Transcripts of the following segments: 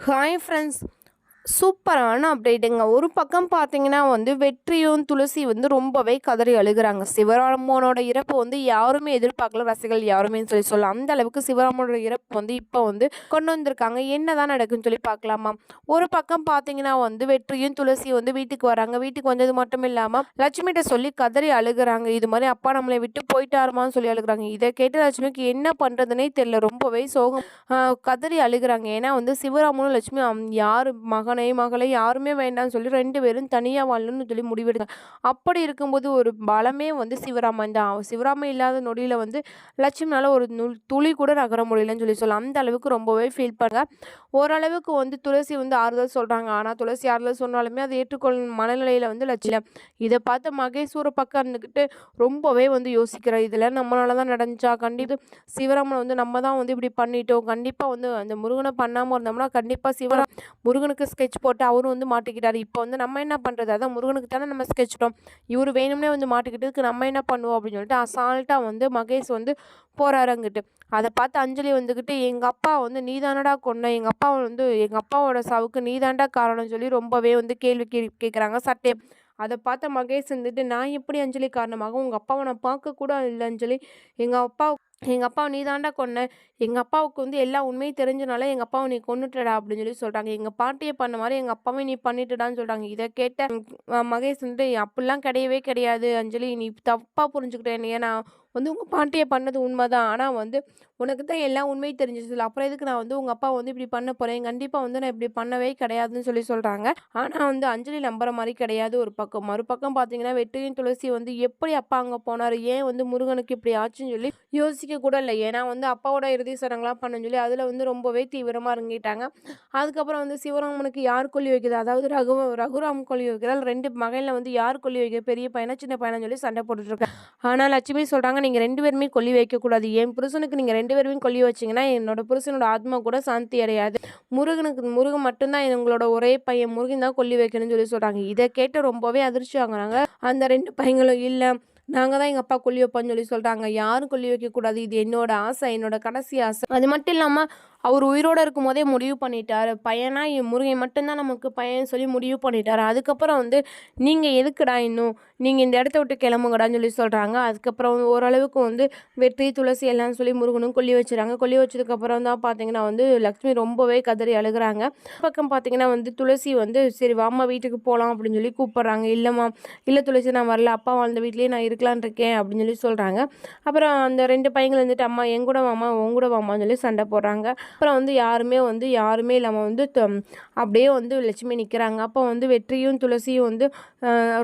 Hi friends சூப்பரான அப்டேட்டுங்க. ஒரு பக்கம் பார்த்தீங்கன்னா வந்து வெற்றியும் துளசி வந்து ரொம்பவே கதறி அழுகுறாங்க. சிவராமனோட இறப்பு வந்து யாருமே எதிர்பார்க்கல. ரசிகர்கள் யாருமே சொல்லி சொல்லலாம் அந்த அளவுக்கு சிவராமனோட இறப்பு வந்து இப்போ வந்து கொண்டு வந்திருக்காங்க. என்னதான் நடக்குன்னு சொல்லி பார்க்கலாமா ஒரு பக்கம் பார்த்தீங்கன்னா வந்து வெற்றியும் துளசி வந்து வீட்டுக்கு வராங்க. வீட்டுக்கு வந்தது மட்டும் இல்லாமல் லட்சுமிகிட்ட சொல்லி கதறி அழுகுறாங்க. இது மாதிரி அப்பா நம்மளை விட்டு போயிட்டாருமான்னு சொல்லி அழுகுறாங்க. இதை கேட்டு லட்சுமிக்கு என்ன பண்ணுறதுனே தெரியல. ரொம்பவே சோகம் கதறி அழுகுறாங்க. ஏன்னா வந்து சிவராமனும் லட்சுமி அம்- யார் மகன் மகளை யாருமே வேண்டாம்னு சொல்லி ரெண்டு பேரும் தனியாக வாழணும்னு சொல்லி முடிவெடுத்தாங்க அப்படி இருக்கும்போது ஒரு பலமே வந்து சிவராமன் தான். சிவராமன் இல்லாத நொடியில் வந்து லட்சுமினால ஒரு துளி கூட நகர முடியலன்னு சொல்லி சொல்லலாம். அந்த அளவுக்கு ரொம்பவே ஃபீல் பண்ணுங்க ஓரளவுக்கு வந்து துளசி வந்து ஆறுதல் சொல்கிறாங்க ஆனால் துளசி ஆறுதல் சொன்னாலுமே அதை ஏற்றுக்கொள்ளும் மனநிலையில் வந்து லட்சியம். இதை பார்த்து மகேஸ்வரை பக்கம் இருந்துக்கிட்டு ரொம்பவே வந்து யோசிக்கிறார் இதில் நம்மளால தான் நடந்துச்சா கண்டிப்பாக சிவராமனை வந்து நம்ம தான் வந்து இப்படி பண்ணிட்டோம். கண்டிப்பாக வந்து அந்த முருகனை பண்ணாமல் இருந்தோம்னா கண்டிப்பாக சிவராம் முருகனுக்கு ஸ்கெட்ச் போட்டு அவரும் வந்து மாட்டிக்கிட்டார். இப்போ வந்து நம்ம என்ன பண்ணுறது அதான் முருகனுக்கு தானே நம்ம ஸ்கெட்ச் இவர் வேணும்னே வந்து மாட்டிக்கிட்டதுக்கு நம்ம என்ன பண்ணுவோம் அப்படின்னு சொல்லிட்டு அசால்ட்டாக வந்து மகேஷ் வந்து போறாருங்கிட்டு அதை பார்த்து அஞ்சலி வந்துக்கிட்டு எங்கள் அப்பா வந்து நீதானடா கொன்ன? எங்கள் அப்பா வந்து எங்கள் அப்பாவோட சாவுக்கு நீதாண்டா காரணம்னு சொல்லி ரொம்பவே வந்து கேள்வி கே கேட்குறாங்க சட்டே. அதை பார்த்த மகேஷ் வந்துட்டு நான் எப்படி அஞ்சலி காரணமாக உங்கள் அப்பாவை நான் பார்க்க கூட இல்லை அஞ்சலி எங்கள் அப்பா எங்கள் அப்பா நீ தாண்டா கொன்ன. எங்கள் அப்பாவுக்கு வந்து எல்லா உண்மையும் தெரிஞ்சனால எங்கள் அப்பாவை நீ கொண்டுட்டடா அப்படின்னு சொல்லி சொல்கிறாங்க எங்கள் பாட்டியை பண்ண மாதிரி எங்கள் அப்பாவையும் நீ பண்ணிட்டுடான்னு சொல்கிறாங்க இதை கேட்ட மகேஷ் வந்துட்டு அப்படிலாம் கிடையவே கிடையாது. அஞ்சலி நீ தப்பாக புரிஞ்சுக்கிட்டேன் ஏன்னா நான் வந்து உங்கள் பாட்டியை பண்ணது உண்மை தான் ஆனால் வந்து உனக்கு தான் எல்லா உண்மையும் தெரிஞ்சிச்சு அப்புறம் எதுக்கு நான் வந்து உங்கள் அப்பா வந்து இப்படி பண்ண போகிறேன் கண்டிப்பாக வந்து நான் இப்படி பண்ணவே கிடையாதுன்னு சொல்லி சொல்கிறாங்க ஆனால் வந்து அஞ்சலி நம்புற மாதிரி கிடையாது ஒரு பக்கம். மறுபக்கம் பார்த்தீங்கன்னா வெற்றியும் துளசி வந்து எப்படி அப்பா அங்கே போனார்? ஏன் வந்து முருகனுக்கு இப்படி ஆச்சுன்னு சொல்லி யோசிக்க கூட இல்லை. ஏன்னா வந்து அப்பாவோட இறுதி சடங்கெலாம் பண்ண சொல்லி அதில் வந்து ரொம்பவே தீவிரமாக இறங்கிட்டாங்க. அதுக்கப்புறம் வந்து சிவராமனுக்கு யார் கொல்லி வைக்கிறது அதாவது ரகு ரகுராம் கொல்லி வைக்கிறால் ரெண்டு மகளில் வந்து யார் கொல்லி வைக்க பெரிய பையனா சின்ன பையனா சொல்லி சண்டை போட்டுட்ருக்காங்க ஆனால் லட்சுமி சொல்கிறாங்க நீங்கள் ரெண்டு பேருமே கொல்லி வைக்கக்கூடாது. என் புருஷனுக்கு நீங்கள் ரெண்டு பேருமே கொல்லி வச்சிங்கன்னா என்னோட புருஷனோட ஆத்மா கூட சாந்தி அடையாது. முருகனுக்கு முருகன் மட்டும்தான் எங்களோட ஒரே பையன். முருகன் தான் கொல்லி வைக்கணும்னு சொல்லி சொல்கிறாங்க இதை கேட்டு ரொம்பவே அதிர்ச்சி வாங்குறாங்க அந்த ரெண்டு பையங்களும் இல்லை நாங்கள் தான் எங்கள் அப்பா கொல்லி வைப்போம்னு சொல்லி சொல்கிறாங்க யாரும் கொல்லி வைக்கக்கூடாது. இது என்னோட ஆசை என்னோட கடைசி ஆசை. அது மட்டும் இல்லாமல் அவர் உயிரோடு இருக்கும் போதே முடிவு பண்ணிட்டார். பையனா? என் முருகன் மட்டும்தான் நமக்கு பையன் சொல்லி முடிவு பண்ணிட்டார். அதுக்கப்புறம் வந்து நீங்கள் எதுக்குடா இன்னும்? நீங்கள் இந்த இடத்த விட்டு கிளம்புங்கடான்னு சொல்லி சொல்கிறாங்க அதுக்கப்புறம் ஓரளவுக்கு வந்து வெற்றி துளசி எல்லாம் சொல்லி முருகனும் கொல்லி வச்சுறாங்க. கொல்லி வச்சதுக்கப்புறம் தான் பார்த்தீங்கன்னா வந்து லக்ஷ்மி ரொம்பவே கதறி அழுகுறாங்க. பக்கம் பார்த்தீங்கன்னா வந்து துளசி வந்து சரி வாம்மா வீட்டுக்கு போகலாம் அப்படின்னு சொல்லி கூப்பிட்றாங்க. இல்லைம்மா இல்லை துளசி நான் வரல. அப்பா வாழ்ந்த வீட்லேயே நான் இருக்கலான் இருக்கேன் அப்படின்னு சொல்லி சொல்கிறாங்க அப்புறம் அந்த ரெண்டு பையங்கள் வந்துட்டு அம்மா எங்கூட வாமா உங்கூட வாமான்னு சொல்லி சண்டை போடுறாங்க. அப்புறம் வந்து யாருமே வந்து யாருமே இல்லாமல் வந்து த- அப்படியே வந்து லட்சுமி நிற்கிறாங்க அப்போ வந்து வெற்றியும் துளசியும் வந்து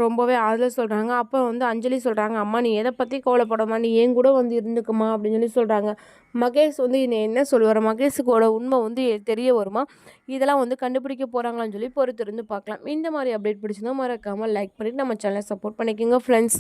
ரொம்பவே ஆறுதல் சொல்கிறாங்க அப்போ வந்து அஞ்சலி சொல்கிறாங்க அம்மா நீ எதை பற்றி கவலைப்படாமா நீ ஏன் கூட வந்து இருந்துக்குமா? அப்படின்னு சொல்லி சொல்கிறாங்க மகேஷ் வந்து என்னை என்ன சொல்லுவார் மகேஷுக்கோட உண்மை வந்து தெரிய வருமா? இதெல்லாம் வந்து கண்டுபிடிக்க போகிறாங்களான்னு சொல்லி பொறுத்திருந்து பார்க்கலாம். இந்த மாதிரி அப்டேட் பிடிச்சிருந்தா மறக்காமல் லைக் பண்ணிவிட்டு நம்ம சேனலை சப்போர்ட் பண்ணிக்கோங்க ஃப்ரெண்ட்ஸ்